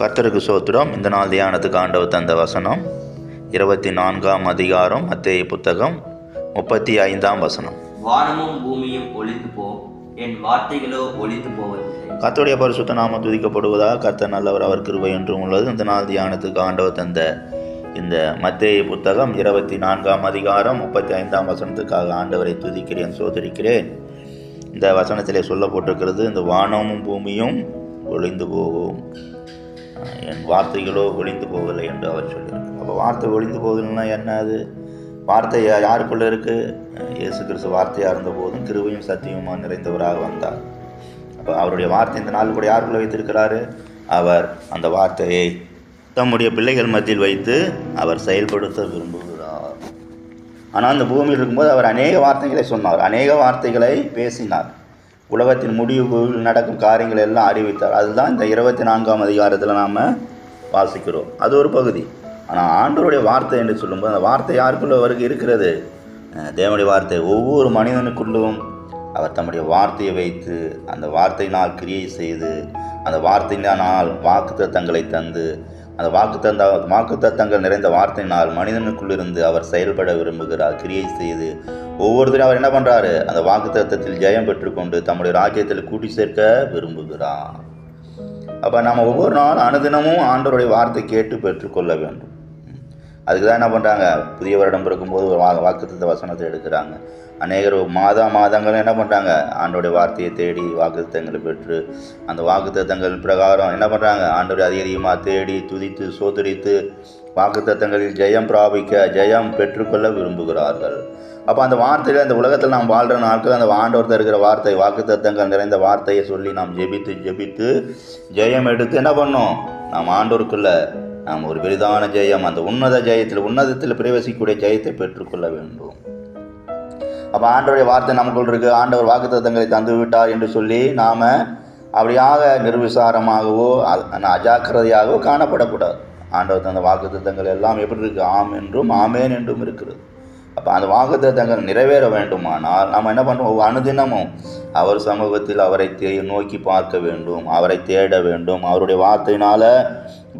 கர்த்தருக்கு சோத்திரம் இந்த நாள் தியானத்துக்கு ஆண்டவர் தந்த வசனம் இருபத்தி நான்காம் அதிகாரம் மத்தேயு புத்தகம் முப்பத்தி ஐந்தாம் வசனம். வானமும் பூமியும் ஒளிந்து போம் என் வார்த்தைகளோ ஒளிந்து போவதில்லை. கர்த்தருடைய பரிசுத்த நாமம் துதிக்கப்படுவதாக கர்த்தர் நல்லவர் அவர் கிருபை என்றும் உள்ளது. இந்த நாள் தியானத்துக்கு ஆண்டவர் தந்த இந்த மத்தேயு புத்தகம் இருபத்தி நான்காம் அதிகாரம் முப்பத்தி ஐந்தாம் வசனத்துக்காக ஆண்டவரை துதிக்கிறேன் சோதரிக்கிறேன். இந்த வசனத்திலே சொல்லப்பட்டிருக்கிறது இந்த வானமும் பூமியும் ஒளிந்து போகும். என் வார்த்தைகளோ ஒளிந்து போகலை என்று அவர் சொல்லியிருக்கார் அப்போ வார்த்தை ஒழிந்து போகலைன்னா என்ன அது? வார்த்தை யாருக்குள்ளே யாருக்குள்ள இருக்கு? இயேசு கிறிஸ்து வார்த்தையாக இருந்த போதும் கிருபையும் சத்தியமாக நிறைந்தவராக வந்தார். அப்போ அவருடைய வார்த்தை இந்த நாள் கூட யாருக்குள்ளே வைத்திருக்கிறாரு? அவர் அந்த வார்த்தையை தம்முடைய பிள்ளைகள் மத்தியில் வைத்து அவர் செயல்படுத்த விரும்புகிறார். ஆனால் அந்த பூமியில் இருக்கும்போது அவர் அநேக வார்த்தைகளை சொன்னார். அநேக வார்த்தைகளை பேசினார். உலகத்தின் முடிவுகள் நடக்கும் காரியங்கள் எல்லாம் அறிவித்தார். அதுதான் இந்த இருபத்தி நான்காம் அதிகாரத்தில் நாம் வாசிக்கிறோம். அது ஒரு பகுதி. ஆனால் ஆண்டோருடைய வார்த்தை என்று சொல்லும்போது அந்த வார்த்தை யாருக்குள்ள அவருக்கு இருக்கிறது? தேவனுடைய வார்த்தை ஒவ்வொரு மனிதனுக்குள்ளும் அவர் தம்முடைய வார்த்தையை வைத்து அந்த வார்த்தையினால் கிரியை செய்து அந்த வார்த்தையினால் வாக்குத்தத்தங்களை தந்து அந்த வாக்குத்தந்த வாக்குத்தத்தங்கள் நிறைந்த வார்த்தையினால் மனிதனுக்குள்ளிருந்து அவர் செயல்பட விரும்புகிறார். கிரியை செய்து ஒவ்வொருத்தரும் அவர் என்ன பண்ணுறாரு அந்த வாக்குத்தத்தத்தில் ஜெயம் பெற்றுக்கொண்டு தம்முடைய ராஜ்யத்தில் கூட்டி சேர்க்க விரும்புகிறார். அப்போ நம்ம ஒவ்வொரு நாளும் அனுதினமும் ஆண்டவருடைய வார்த்தை கேட்டு பெற்றுக்கொள்ள வேண்டும். அதுக்கு தான் என்ன பண்ணுறாங்க புதிய வருடம் பிறக்கும்போது ஒரு வா வாக்குத்த வசனத்தை எடுக்கிறாங்க. அநேகர் மாதா மாதங்கள் என்ன பண்ணுறாங்க ஆண்டோடைய வார்த்தையை தேடி வாக்குத்தங்களை பெற்று அந்த வாக்குத்தத்தங்கள் பிரகாரம் என்ன பண்ணுறாங்க ஆண்டோடைய அதிக அதிகமாக தேடி துதித்து சோதரித்து வாக்குத்தத்தங்களில் ஜெயம் பிராபிக்க ஜெயம் பெற்றுக்கொள்ள விரும்புகிறார்கள். அப்போ அந்த வார்த்தையில் அந்த உலகத்தில் நாம் வாழ்கிற நாட்கள் அந்த ஆண்டோர்த்த இருக்கிற வார்த்தை வாக்குத்தத்தங்கள் நிறைந்த வார்த்தையை சொல்லி நாம் ஜெபித்து ஜெபித்து ஜெயம் எடுத்து என்ன பண்ணோம் நாம் ஆண்டோருக்குள்ளே நாம் ஒரு பெரிதான ஜெயம் அந்த உன்னத ஜெயத்தில் உன்னதத்தில் பிரவேசிக்கக்கூடிய ஜெயத்தை பெற்றுக்கொள்ள வேண்டும். அப்போ ஆண்டவருடைய வார்த்தை நமக்குள் இருக்கு. ஆண்டவர் வாக்குத்தத்தங்களை தந்து விட்டார் என்று சொல்லி நாம் அப்படியாக நிர்விசாரமாகவோ அ- அஜாக்கிரதையாகவோ காணப்படக்கூடாது. ஆண்டவர் தந்த வாக்குத்தத்தங்கள் எல்லாம் எப்படி இருக்கு? ஆம் என்றும் ஆமேன் என்றும் இருக்கிறது. அப்போ அந்த வாக்குத்தத்தங்கள் நிறைவேற வேண்டுமானால் நாம் என்ன பண்ணுவோம்? அனுதினமும் அவர் சமூகத்தில் அவரை தே நோக்கி பார்க்க வேண்டும் அவரை தேட வேண்டும் அவருடைய வார்த்தையினால்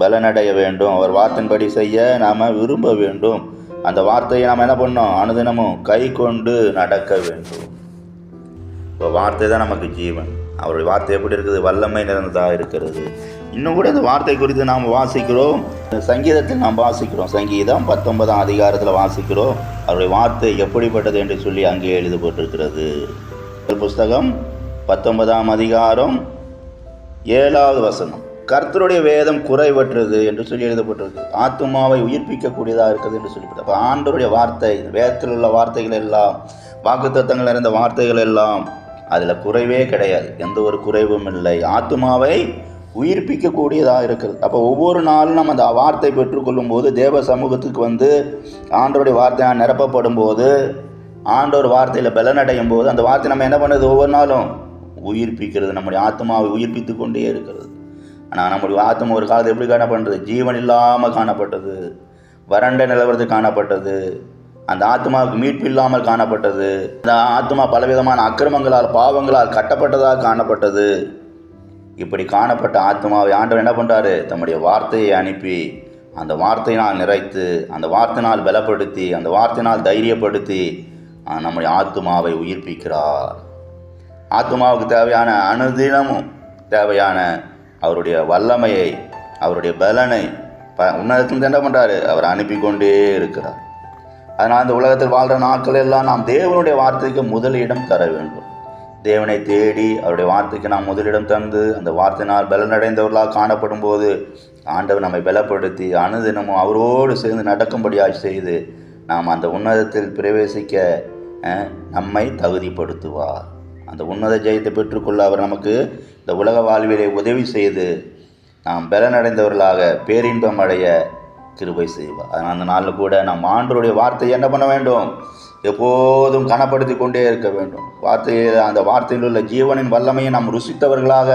பலனடைய வேண்டும் அவர் வார்த்தையின்படி செய்ய நாம் விரும்ப வேண்டும். அந்த வார்த்தையை நாம் என்ன பண்ணோம்? அனுதினமும் கை கொண்டு நடக்க வேண்டும். இப்போ வார்த்தை தான் நமக்கு ஜீவன். அவருடைய வார்த்தை எப்படி இருக்குது? வல்லமை நிறைந்ததாக இருக்கிறது. இன்னும் கூட இந்த வார்த்தை குறித்து நாம் வாசிக்கிறோம். சங்கீதத்தில் நாம் வாசிக்கிறோம். சங்கீதம் பத்தொன்பதாம் அதிகாரத்தில் வாசிக்கிறோம். அவருடைய வார்த்தை எப்படிப்பட்டது என்று சொல்லி அங்கே எழுதப்பட்டிருக்கிறது புஸ்தகம் பத்தொன்பதாம் அதிகாரம் ஏழாவது வசனம். கர்த்தருடைய வேதம் குறைவற்றது என்று சொல்லி எழுதப்பட்டிருக்கு. ஆத்துமாவை உயிர்ப்பிக்கக்கூடியதாக இருக்குது என்று சொல்லப்பட்டு அப்போ ஆண்டவருடைய வார்த்தை வேதத்தில் உள்ள வார்த்தைகள் எல்லாம் வாக்குத்தத்தங்கள் நிறைந்த வார்த்தைகள் எல்லாம் அதில் குறைவே கிடையாது. எந்த ஒரு குறைவும் இல்லை. ஆத்துமாவை உயிர்ப்பிக்கக்கூடியதாக இருக்கிறது. அப்போ ஒவ்வொரு நாளும் நம்ம அந்த வார்த்தை பெற்றுக்கொள்ளும் போது தேவ சமூகத்துக்கு வந்து ஆண்டவருடைய வார்த்தையாக நிரப்பப்படும் போது ஆண்டோர் வார்த்தையில் பலனடையும் போது அந்த வார்த்தை நம்ம என்ன பண்ணுறது ஒவ்வொரு நாளும் உயிர்ப்பிக்கிறது. நம்முடைய ஆத்மாவை உயிர்ப்பித்து கொண்டே இருக்கிறது. ஆனால் நம்முடைய ஆத்மா ஒரு காலத்தில் எப்படி காணப்படுறது ஜீவன் இல்லாமல் காணப்பட்டது. வறண்ட நிலவரத்து காணப்பட்டது. அந்த ஆத்மாவுக்கு மீட்பு இல்லாமல் காணப்பட்டது. அந்த ஆத்மா பலவிதமான அக்கிரமங்களால் பாவங்களால் கட்டப்பட்டதாக காணப்பட்டது. இப்படி காணப்பட்ட ஆத்மாவை ஆண்டவர் என்ன பண்ணுறாரு தம்முடைய வார்த்தையை அனுப்பி அந்த வார்த்தையினால் நிறைத்து அந்த வார்த்தையினால் பலப்படுத்தி அந்த வார்த்தையினால் தைரியப்படுத்தி நம்முடைய ஆத்மாவை உயிர்ப்பிக்கிறார். ஆத்மாவுக்கு தேவையான அனுதினமும் தேவையான அவருடைய வல்லமையை அவருடைய பலனை ப உன்னதத்துலேருந்து என்ன பண்ணுறாரு அவர் அனுப்பி கொண்டே இருக்கிறார். அதனால் இந்த உலகத்தில் வாழ்கிற நாட்கள் எல்லாம் நாம் தேவனுடைய வார்த்தைக்கு முதலிடம் தர வேண்டும். தேவனை தேடி அவருடைய வார்த்தைக்கு நாம் முதலிடம் தந்து அந்த வார்த்தையினால் பலனடைந்தவர்களாக காணப்படும் போது ஆண்டவர் நம்மை பலப்படுத்தி அனுதினமும் அவரோடு சேர்ந்து நடக்கும்படியாக செய்து நாம் அந்த உன்னதத்தில் பிரவேசிக்க நம்மை தகுதிப்படுத்துவார். அந்த உன்னத ஜெயத்தை பெற்றுக்கொள்ள அவர் நமக்கு இந்த உலக வாழ்விலே உதவி செய்து நாம் பலனடைந்தவர்களாக பேரின்பம் அடைய கிருபை செய்வார் அதனால் அந்த நாளில் கூட நாம் ஆண்டருடைய வார்த்தையை என்ன பண்ண வேண்டும்? எப்போதும் கனப்படுத்தி கொண்டே இருக்க வேண்டும். வார்த்தையை அந்த வார்த்தையில் உள்ள ஜீவனின் வல்லமையை நாம் ருசித்தவர்களாக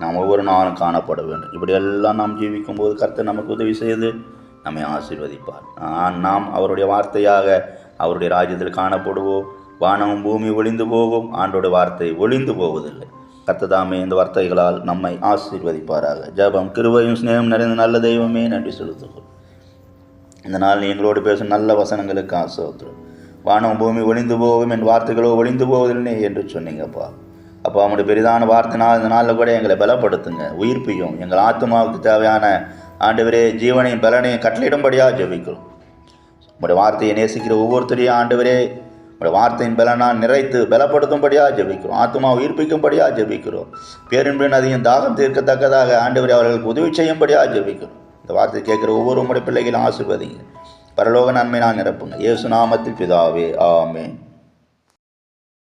நாம் ஒவ்வொரு நாளும் காணப்பட வேண்டும். இப்படியெல்லாம் நாம் ஜீவிக்கும் போது கர்த்தர் நமக்கு உதவி செய்து நம்மை ஆசீர்வதிப்பார். நான் நாம் அவருடைய வார்த்தையாக அவருடைய ராஜ்யத்தில் காணப்படுவோம். வானமும் பூமி ஒளிந்து போகும். ஆண்டோட வார்த்தை ஒளிந்து போவதில்லை. கத்ததாமே இந்த வார்த்தைகளால் நம்மை ஆசீர்வதிப்பாராக. ஜெபம் கிருபையும் சிநேகம் நிறைந்த நல்ல தெய்வமே. நன்றி செலுத்துகிறோம். இந்த நாள் எங்களோடு பேசும் நல்ல வசனங்களுக்கு ஆசோத்திரம் வானம் பூமி ஒளிந்து போகும் என் வார்த்தைகளோ ஒளிந்து போவதில்லை என்று சொன்னீங்கப்பா. அப்போ அவனுடைய பெரிதான வார்த்தைனால் இந்த நாளில் கூட எங்களை பலப்படுத்துங்க. உயிர்ப்பியும் எங்கள் ஆத்மாவுக்கு தேவையான ஆண்டவரே ஜீவனையும் பலனையும் கட்டளையிடும்படியாக ஜெபிக்கிறோம். உங்களுடைய வார்த்தையை நேசிக்கிற ஒவ்வொருத்தரையும் ஆண்டவரே உங்களுடைய வார்த்தையின் பலனால் நிறைத்து பலப்படுத்தும்படியாக ஜெபிக்கிறோம். ஆத்மா உயிர்ப்பிக்கும்படியாக ஜெபிக்கிறோம். பேரின்பின் அதிகம் தாகம் தீர்க்கத்தக்கதாக ஆண்டவரே அவர்களுக்கு உதவி செய்யும்படியாக ஜெபிக்கிறோம். இந்த வார்த்தை கேட்குற ஒவ்வொரு உங்களுடைய பிள்ளைகளும் ஆசிர்வதிங்க பரலோக நன்மை நான் நிரப்புங்க. இயேசு நாமத்தில் பிதாவே ஆமே